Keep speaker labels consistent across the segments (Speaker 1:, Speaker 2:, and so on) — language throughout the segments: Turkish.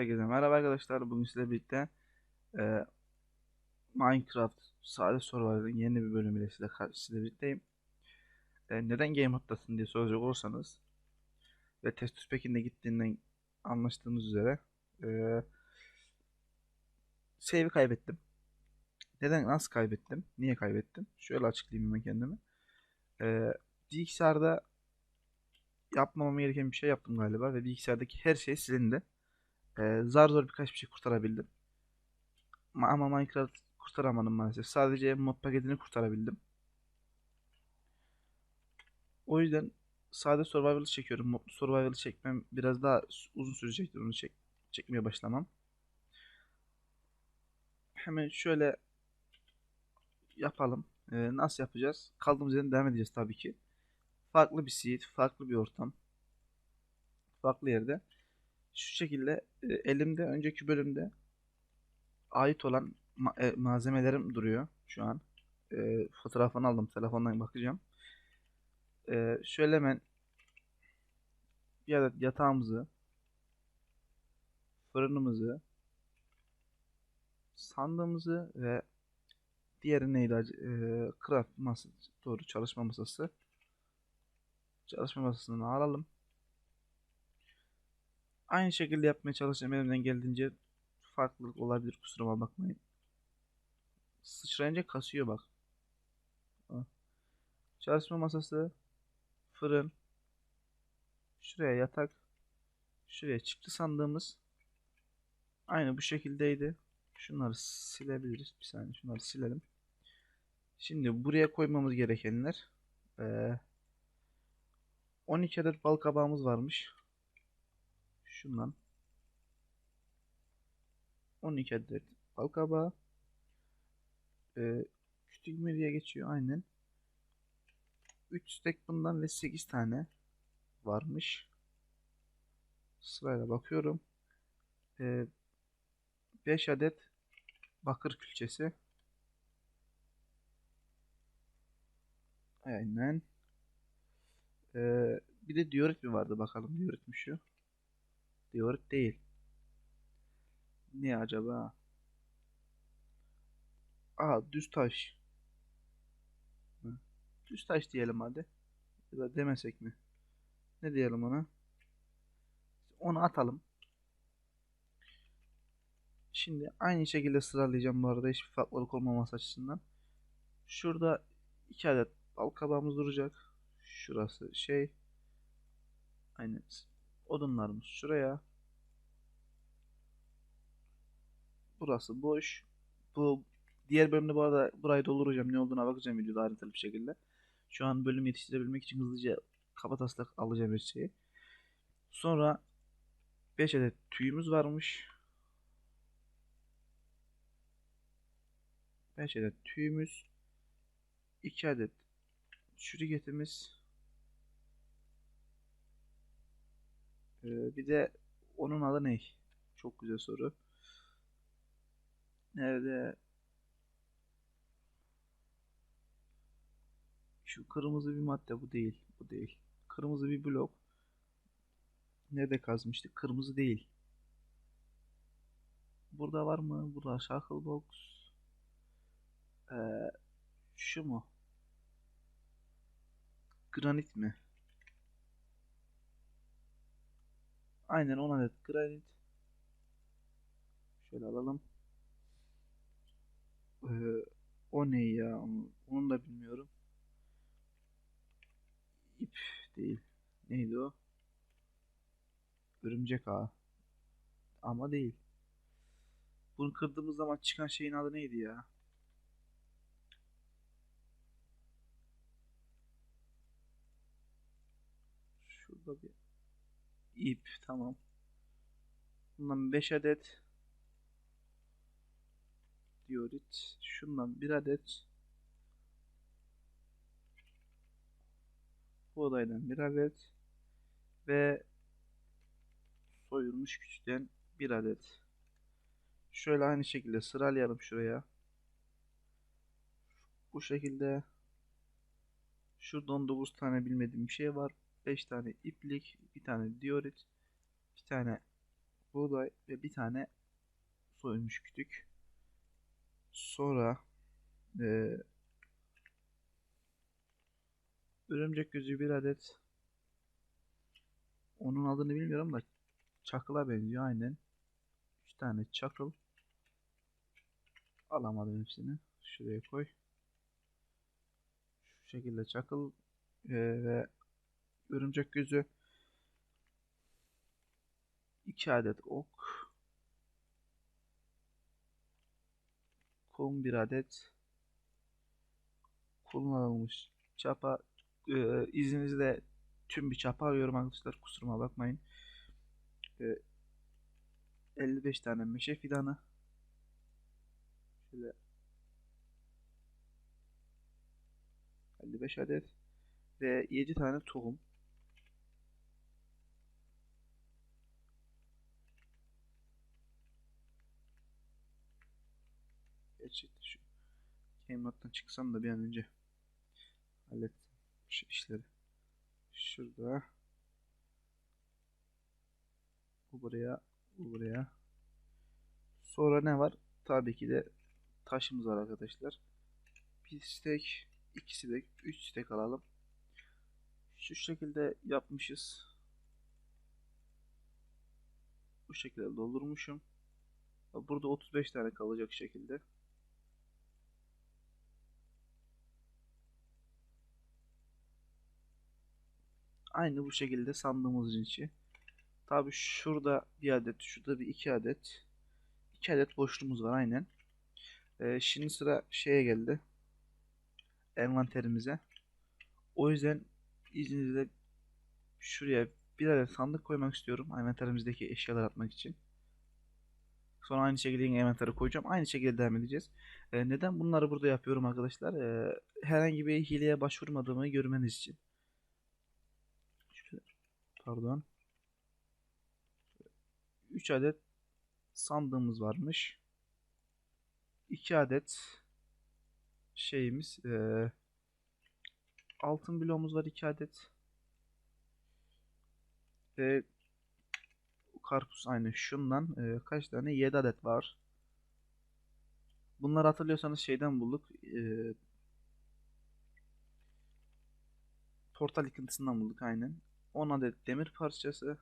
Speaker 1: Herkese merhaba arkadaşlar. Bugün sizlerle birlikte e, Minecraft Sade Survival'ın yeni bir bölümüyle sizle, sizle birlikteyim. E, neden Game Mode'dasın diye soracak olursanız ve Testus Pekin'de gittiğinden anlaştığımız üzere e, save'i kaybettim. Neden, nasıl kaybettim? Niye kaybettim? Şöyle açıklayayım hemen kendimi. E, bilgisayarda yapmamam gereken bir şey yaptım galiba ve bilgisayardaki her şey silindi. Ee, zar zor birkaç bir şey kurtarabildim. Ma- Ama Minecraft kurtaramadım maalesef. Sadece mod paketini kurtarabildim. O yüzden sade survival'ı çekiyorum. Modlu survival'ı çekmem biraz daha uzun sürecektir. Onu çek çekmeye başlamam. Hemen şöyle yapalım. Ee, nasıl yapacağız? Kaldığımız yerden devam edeceğiz tabii ki. Farklı bir seed, farklı bir ortam. Farklı yerde. Şu şekilde e, elimde önceki bölümde ait olan ma- e, malzemelerim duruyor şu an. E, fotoğrafını aldım. Telefondan bakacağım. E, şöyle hemen bir adet yatağımızı, fırınımızı, sandığımızı ve diğeri neydi? E, craft masası, doğru çalışma masası. Çalışma masasını alalım. Aynı şekilde yapmaya çalışacağım elimden geldiğince farklılık olabilir kusuruma bakmayın. Sıçrayınca kasıyor bak. Ha. Çalışma masası, fırın, şuraya yatak, şuraya çıktı sandığımız aynı bu şekildeydi. Şunları silebiliriz. Bir saniye şunları silelim. Şimdi buraya koymamız gerekenler eee 12 adet bal kabağımız varmış. Şundan 12 adet bal kabağı. Ee, kütük mü diye geçiyor aynen. 3 stack bundan ve 8 tane varmış. Sırayla bakıyorum. Ee, 5 adet bakır külçesi. Aynen. Ee, bir de diorit mi vardı bakalım diorit mi şu? Diorit değil. Ne acaba? Aa düz taş. Düz taş diyelim hadi. Ya da demesek mi? Ne diyelim ona? Onu atalım. Şimdi aynı şekilde sıralayacağım bu arada hiçbir farklılık olmaması açısından. Şurada iki adet bal kabağımız duracak. Şurası şey. Aynen. Odunlarımız şuraya. Burası boş. Bu diğer bölümde bu arada burayı dolduracağım. Ne olduğuna bakacağım videoda ayrıntılı bir şekilde. Şu an bölüm yetiştirebilmek için hızlıca kabataslak alacağım her şeyi. Sonra 5 adet tüyümüz varmış. 5 adet tüyümüz. 2 adet çürüketimiz. Ee, bir de onun adı ne? Çok güzel soru. Nerede? Şu kırmızı bir madde bu değil. Bu değil. Kırmızı bir blok. Nerede kazmıştık? Kırmızı değil. Burada var mı? Burada Shulker Box. Ee, şu mu? Granit mi? Aynen 10 adet granit. Şöyle alalım. Ee, o ne ya? Onu, da bilmiyorum. İp değil. Neydi o? Örümcek ağı. Ama değil. Bunu kırdığımız zaman çıkan şeyin adı neydi ya? Şurada bir ip tamam. Bundan 5 adet diorit. Şundan bir adet buğdaydan bir adet ve soyulmuş küçükten bir adet. Şöyle aynı şekilde sıralayalım şuraya. Bu şekilde şurada 19 tane bilmediğim bir şey var. 5 tane iplik, bir tane diorit, bir tane buğday ve bir tane soyulmuş kütük. Sonra e, örümcek gözü bir adet. Onun adını bilmiyorum da çakıla benziyor aynen. 3 tane çakıl. Alamadım hepsini. Şuraya koy. Şu şekilde çakıl e, ve örümcek gözü 2 adet ok. Kum bir adet. Kullanılmış çapa. E, izninizle tüm bir çapa arıyorum arkadaşlar. Kusuruma bakmayın. E, 55 tane meşe fidanı. Şöyle 55 adet ve 7 tane tohum. Gerçekten şu Keynote'dan çıksam da bir an önce hallettim şu işleri. Şurada bu buraya bu buraya sonra ne var? Tabii ki de taşımız var arkadaşlar. Bir stek, iki stek, üç stek alalım. Şu şekilde yapmışız. Bu şekilde doldurmuşum. Burada 35 tane kalacak şekilde. Aynı bu şekilde sandığımızın içi. Tabi şurada bir adet, şurada bir iki adet. iki adet boşluğumuz var aynen. Ee, şimdi sıra şeye geldi. Envanterimize. O yüzden izninizle şuraya bir adet sandık koymak istiyorum. Envanterimizdeki eşyalar atmak için. Sonra aynı şekilde yine envantere koyacağım. Aynı şekilde devam edeceğiz. Ee, neden bunları burada yapıyorum arkadaşlar? Ee, herhangi bir hileye başvurmadığımı görmeniz için. Pardon. 3 adet sandığımız varmış. 2 adet şeyimiz ee, altın bloğumuz var 2 adet. Ve karpuz aynı şundan e, kaç tane 7 adet var. Bunları hatırlıyorsanız şeyden bulduk. E, portal yıkıntısından bulduk aynen. 10 adet demir parçası.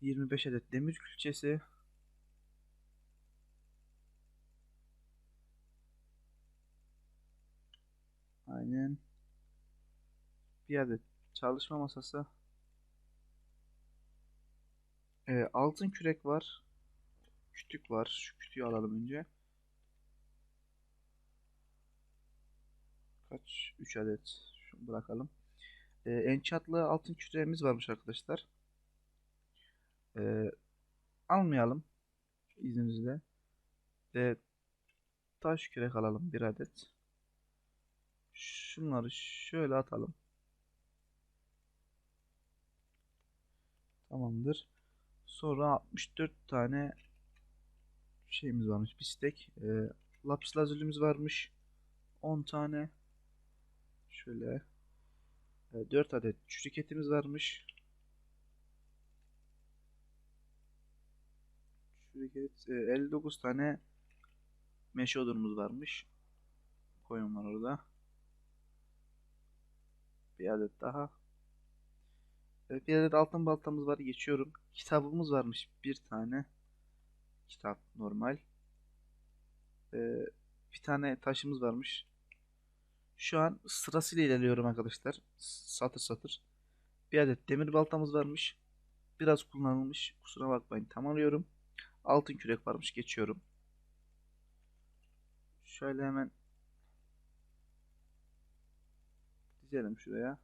Speaker 1: 25 adet demir külçesi. Aynen. Bir adet çalışma masası. Ee, altın kürek var. Kütük var. Şu kütüğü alalım önce. Kaç? 3 adet. Şunu bırakalım. Ee, enchantlı altın küreğimiz varmış arkadaşlar. Ee, almayalım. izninizle. Ve taş kürek alalım bir adet. Şunları şöyle atalım. Tamamdır. Sonra 64 tane şeyimiz varmış. Bir stek. E, lapis lazulimiz varmış. 10 tane. Şöyle. E, 4 adet çürük varmış. Çürük et. E, 59 tane meşe odunumuz varmış. Koyun var orada. Bir adet daha. Bir adet altın baltamız var. Geçiyorum. Kitabımız varmış. Bir tane. Kitap normal. Ee, bir tane taşımız varmış. Şu an sırasıyla ilerliyorum arkadaşlar. Satır satır. Bir adet demir baltamız varmış. Biraz kullanılmış. Kusura bakmayın. Tamamlıyorum. Altın kürek varmış. Geçiyorum. Şöyle hemen dizelim şuraya.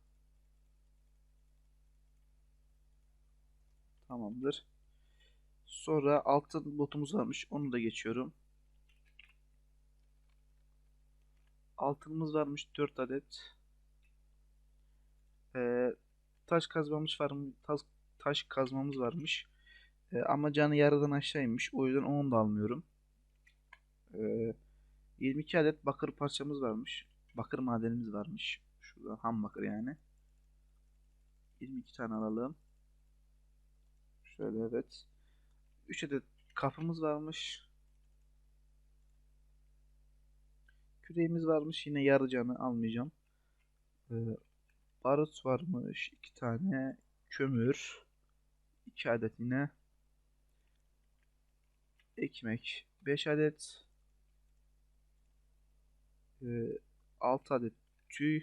Speaker 1: Tamamdır. Sonra altın botumuz varmış. Onu da geçiyorum. Altınımız varmış 4 adet. Ee, taş kazmamız var? Taş, taş kazmamız varmış. Ee, ama canı yarıdan aşağıymış. O yüzden onu da almıyorum. Ee, 22 adet bakır parçamız varmış. Bakır madenimiz varmış. Şurada ham bakır yani. 22 tane alalım. Şöyle evet. 3 adet kapımız varmış. Küreğimiz varmış. Yine yarıcanı almayacağım. Ee, barut varmış. 2 tane. Kömür. 2 adet yine. Ekmek. 5 adet. Ee, 6 adet tüy.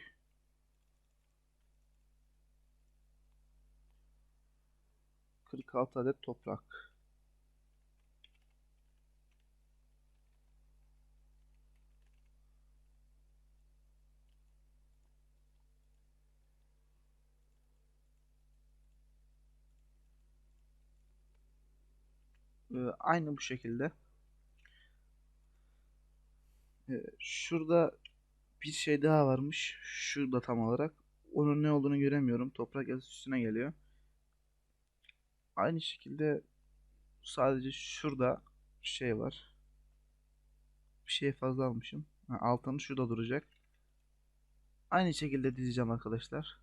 Speaker 1: Kırk adet toprak. Ee, aynı bu şekilde. Ee, şurada bir şey daha varmış. Şurada tam olarak. Onun ne olduğunu göremiyorum. Toprak yazısı üstüne geliyor. Aynı şekilde sadece şurada şey var. Bir şey fazla almışım. Altını şurada duracak. Aynı şekilde dizeceğim arkadaşlar.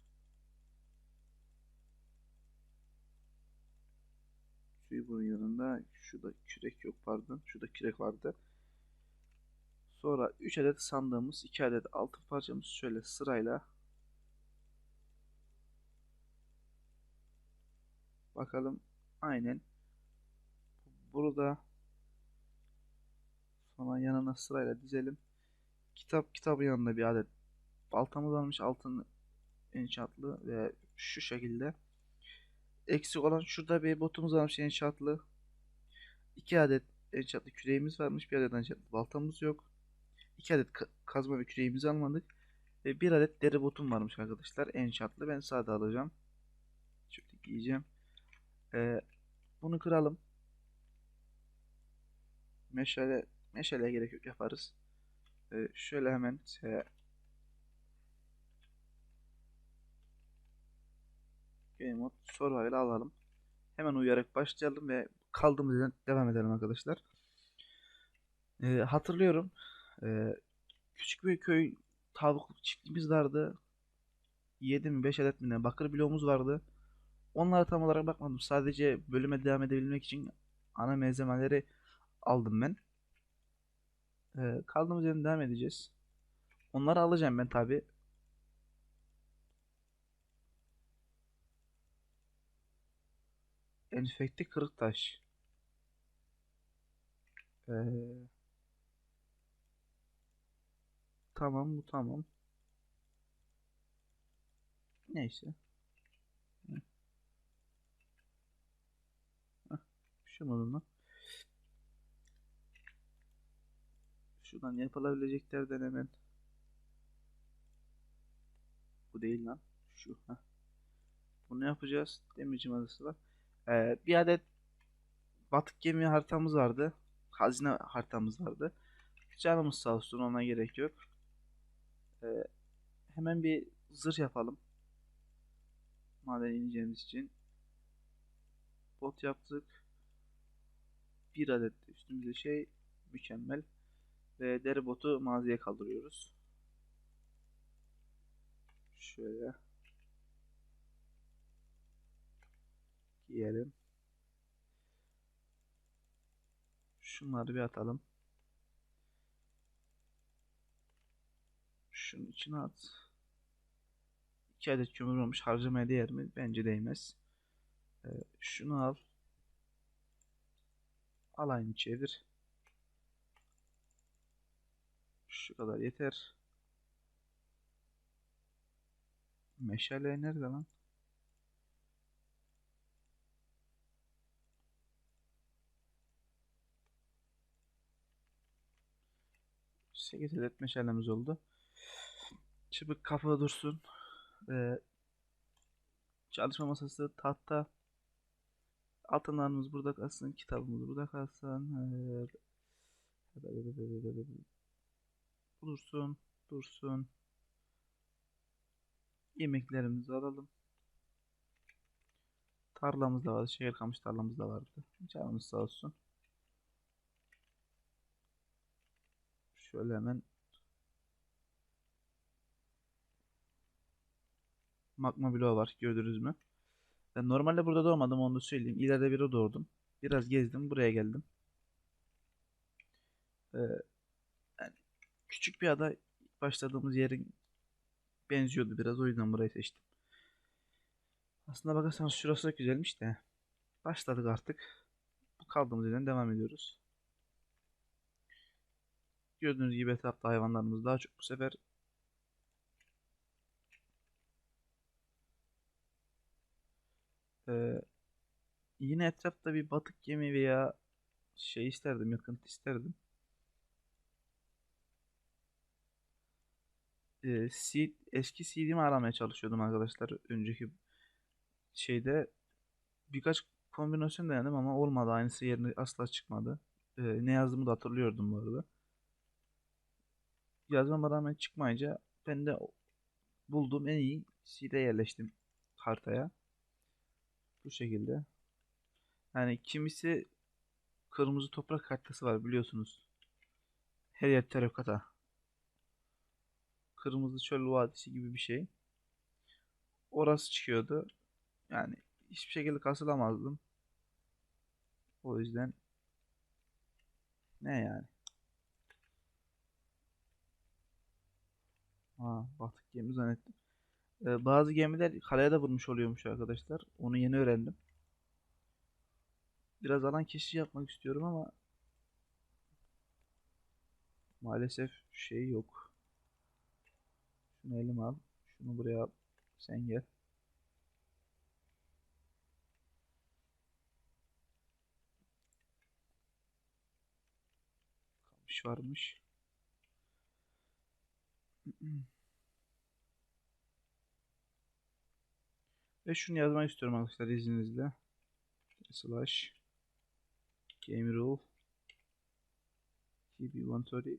Speaker 1: Şu bunun yanında. Şurada kürek yok pardon. Şurada kürek vardı. Sonra 3 adet sandığımız, 2 adet altın parçamız şöyle sırayla bakalım. Aynen. Burada sonra yanına sırayla dizelim. Kitap kitabın yanında bir adet baltamız varmış altın enchantlı ve şu şekilde. Eksik olan şurada bir botumuz varmış enchantlı. 2 adet enchantlı küreğimiz varmış. Bir adet enchantlı baltamız yok. 2 adet ka- kazma ve küreğimizi almadık. Ve 1 adet deri botum varmış arkadaşlar. Enchantlı. Ben sade alacağım. Şöyle giyeceğim. Ee, bunu kıralım. Meşale meşaleye gerek yok yaparız. Ee, şöyle hemen Game Mode Survival alalım. Hemen uyuyarak başlayalım ve kaldığımız yerden devam edelim arkadaşlar. Ee, hatırlıyorum. Ee, küçük bir köy tavuk çiftliğimiz vardı. 7 mi 5 adet mi ne bakır bloğumuz vardı. Onlara tam olarak bakmadım. Sadece bölüme devam edebilmek için ana malzemeleri aldım ben. Ee, kaldığımız yerden devam edeceğiz. Onları alacağım ben tabi. Enfekte kırık taş. Ee, tamam bu tamam. Neyse. Hı. Hah, Şu modunda. Şuradan yapılabileceklerden hemen. Bu değil lan. Şu. Heh. Bunu yapacağız. Demirci adası var. Ee, bir adet batık gemi haritamız vardı. Hazine haritamız vardı. Canımız sağ olsun ona gerek yok. Ee, hemen bir zırh yapalım. Maden ineceğimiz için. Bot yaptık. Bir adet üstümüzde şey mükemmel. Ve deri botu mağazaya kaldırıyoruz. Şöyle. Giyelim. Şunları bir atalım. Şunun içine at. 2 adet kömür olmuş. Harcamaya değer mi? Bence değmez. Ee, şunu al. Al aynı çevir. Şu kadar yeter. Meşale nerede lan? Sekiz adet meşalemiz oldu. Çıbık kafa dursun. Ee, çalışma masası, tahta. Altınlarımız burada kalsın. Kitabımız burada kalsın. Ee, dursun. Dursun. Yemeklerimizi alalım. Tarlamız da vardı. Şeker kamış tarlamız da vardı. Canımız sağ olsun. Şöyle hemen magma bloğu var. Gördünüz mü? Ben normalde burada doğmadım onu da söyleyeyim. İleride bir doğdum. Biraz gezdim buraya geldim. Ee, yani küçük bir ada başladığımız yerin benziyordu biraz o yüzden burayı seçtim. Aslında bakarsanız şurası da güzelmiş de. Başladık artık. Bu kaldığımız yerden devam ediyoruz. Gördüğünüz gibi etrafta hayvanlarımız daha çok bu sefer. Ee, yine etrafta bir batık gemi veya şey isterdim, yakıntı isterdim. Ee, seed, eski CD'mi aramaya çalışıyordum arkadaşlar. Önceki şeyde birkaç kombinasyon denedim ama olmadı. Aynısı yerine asla çıkmadı. Ee, ne yazdığımı da hatırlıyordum bu arada. Yazmama rağmen çıkmayınca ben de bulduğum en iyi seed'e yerleştim haritaya. Bu şekilde. Yani kimisi kırmızı toprak haritası var biliyorsunuz. Her yer terokata. Kırmızı çöl vadisi gibi bir şey. Orası çıkıyordu. Yani hiçbir şekilde kasılamazdım. O yüzden ne yani? Ha, batık gemi zannettim. Ee, bazı gemiler kaleye de vurmuş oluyormuş arkadaşlar. Onu yeni öğrendim. Biraz alan keşif yapmak istiyorum ama maalesef şey yok. Şunu elime al. Şunu buraya al. Sen gel. Kalmış varmış. Ve şunu yazmak istiyorum arkadaşlar izninizle. Slash game rule tb 130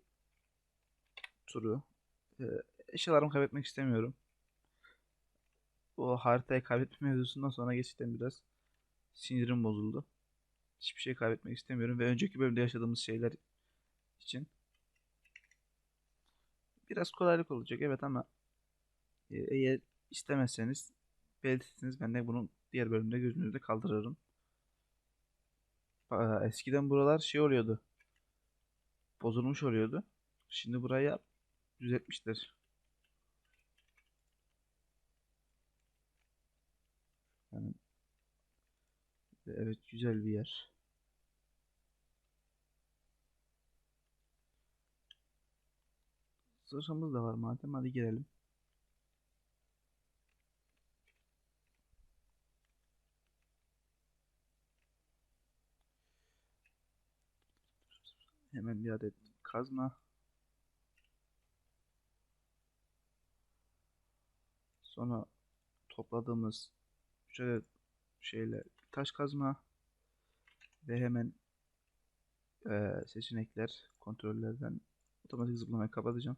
Speaker 1: turu. Ee, eşyalarımı kaybetmek istemiyorum. O haritayı kaybetme mevzusundan sonra gerçekten biraz sinirim bozuldu. Hiçbir şey kaybetmek istemiyorum ve önceki bölümde yaşadığımız şeyler için biraz kolaylık olacak evet ama e, eğer istemezseniz belirtirseniz ben de bunu diğer bölümde gözünüzde kaldırırım. Eskiden buralar şey oluyordu. Bozulmuş oluyordu. Şimdi burayı düzeltmişler. Yani evet güzel bir yer. Zırhımız da var madem hadi girelim. Hemen bir adet kazma. Sonra topladığımız adet şeyle taş kazma ve hemen eee, seçenekler kontrollerden otomatik zıplamayı kapatacağım.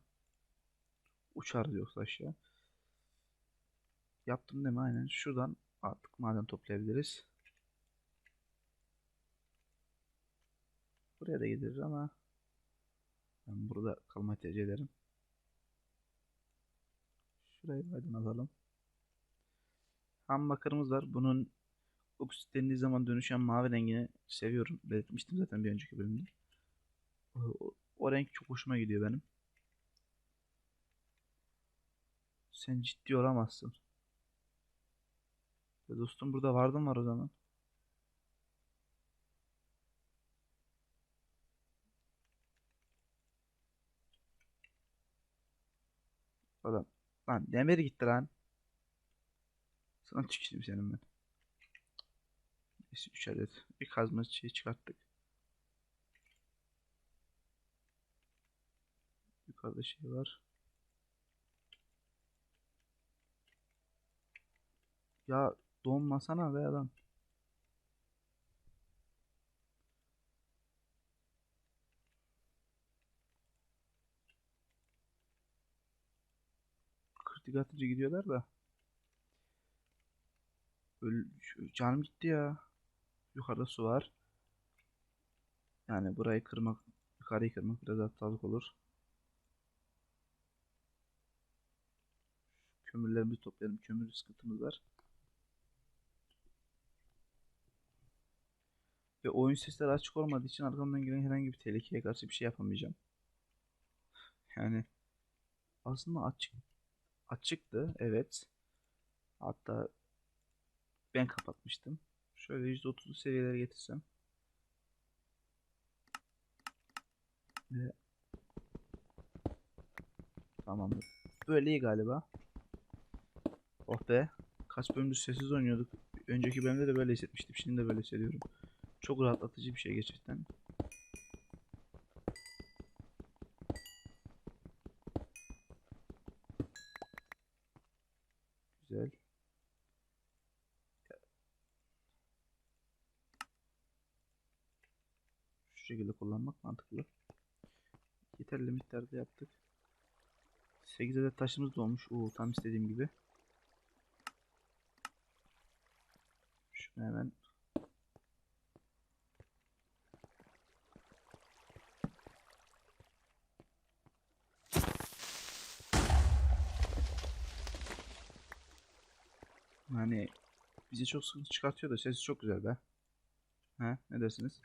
Speaker 1: Uçarız yoksa aşağı. Yaptım değil mi? Aynen. Şuradan artık maden toplayabiliriz. Buraya da gidilir ama ben burada kalmayı tercih ederim. Şurayı aydınlatalım. Ham bakırımız var. Bunun oksit dendiği zaman dönüşen mavi rengini seviyorum. Belirtmiştim zaten bir önceki bölümde. O- o renk çok hoşuma gidiyor benim. Sen ciddi olamazsın. Ya dostum burada vardım var o zaman. Adam. Lan demir gitti lan. Sana tüküreyim senin ben. Neyse 3 adet. Bir kazma şey çıkarttık. Yukarıda şey var. Ya donmasana be adam. Kritik atıcı gidiyorlar da. Öl canım gitti ya. Yukarıda su var. Yani burayı kırmak, yukarıyı kırmak biraz hatalık olur. Kömürlerimizi toplayalım. Kömür sıkıntımız var. Ve oyun sesleri açık olmadığı için arkamdan gelen herhangi bir tehlikeye karşı bir şey yapamayacağım. Yani aslında açık açıktı evet. Hatta ben kapatmıştım. Şöyle %30'lu seviyelere getirsem. Ve Tamamdır. Böyle iyi galiba. Oh be. Kaç bölümdür sessiz oynuyorduk. Önceki bölümde de böyle hissetmiştim. Şimdi de böyle hissediyorum. Çok rahatlatıcı bir şey gerçekten. Güzel. Şu şekilde kullanmak mantıklı. Yeterli miktarda yaptık. 8 adet taşımız da olmuş. Oo, tam istediğim gibi. Şunu hemen Yani bizi çok sıkıntı çıkartıyor da sesi çok güzel be. He, ne dersiniz?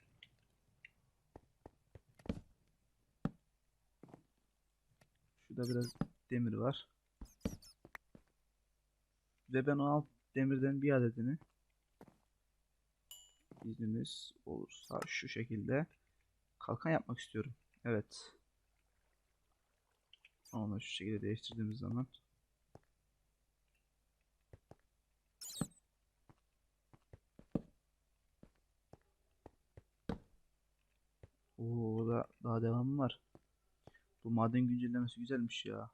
Speaker 1: Şurada biraz demir var. Ve ben o alt demirden bir adetini izniniz olursa şu şekilde kalkan yapmak istiyorum. Evet. Onu şu şekilde değiştirdiğimiz zaman Oo, da daha devamı var. Bu maden güncellemesi güzelmiş ya.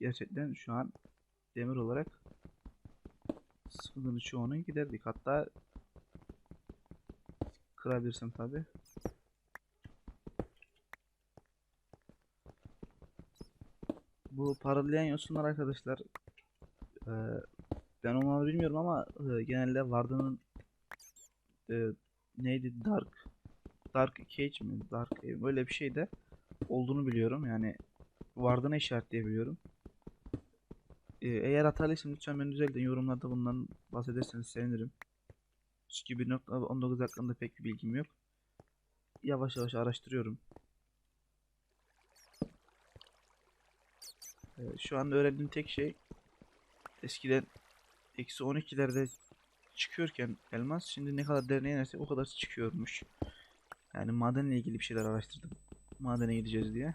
Speaker 1: Gerçekten şu an demir olarak sıkıntının çoğunu giderdik. Hatta kırabilirsem tabi. Bu paralayan yosunlar arkadaşlar e, ben onları bilmiyorum ama e, genelde Varda'nın e, neydi Dark Dark Cage mi? Dark Cave böyle bir şey de olduğunu biliyorum. Yani Varda'na işaretleyebiliyorum. Ee, eğer hatalıysam lütfen beni düzeltin. Yorumlarda bundan bahsederseniz sevinirim. Çünkü 1.19 hakkında pek bir bilgim yok. Yavaş yavaş araştırıyorum. Ee, şu anda öğrendiğim tek şey eskiden eksi 12'lerde çıkıyorken elmas şimdi ne kadar derine inerse o kadar çıkıyormuş. Yani madenle ilgili bir şeyler araştırdım. Madene gideceğiz diye.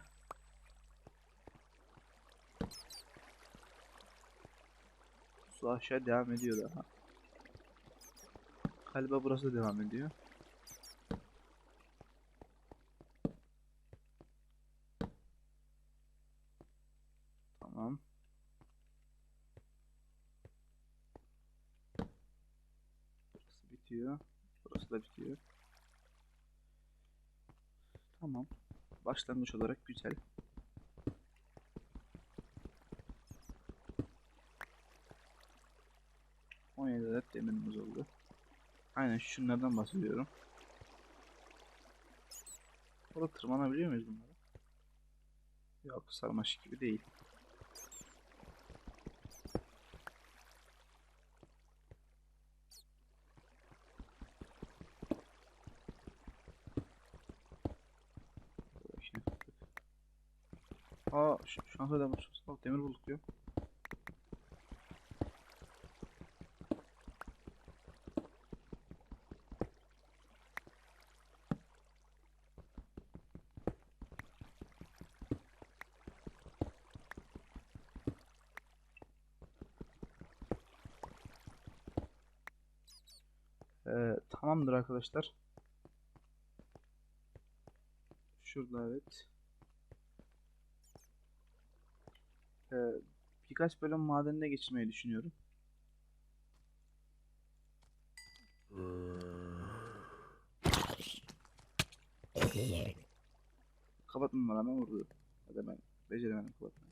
Speaker 1: Su aşağı devam ediyor daha. Galiba burası da devam ediyor. Tamam. Burası bitiyor. Burası da bitiyor. Tamam. Başlangıç olarak güzel. On yedi adet demirimiz oldu. Aynen şunlardan bahsediyorum. Burada tırmanabiliyor muyuz bunlara? Yok sarmaşık gibi değil. Şimdi kırdık. Aa şu, şansa da var. Bak demir bulduk diyor. Ee, tamamdır arkadaşlar. Şurada evet. Ee, birkaç bölüm madende geçirmeyi düşünüyorum. Kapatmama rağmen vurdu. Hadi ben beceremedim kapatmayı.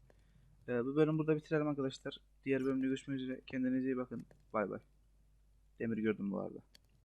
Speaker 1: Ee, bu bölüm burada bitirelim arkadaşlar. Diğer bölümde görüşmek üzere. Kendinize iyi bakın. Bay bay. Demir gördüm bu arada.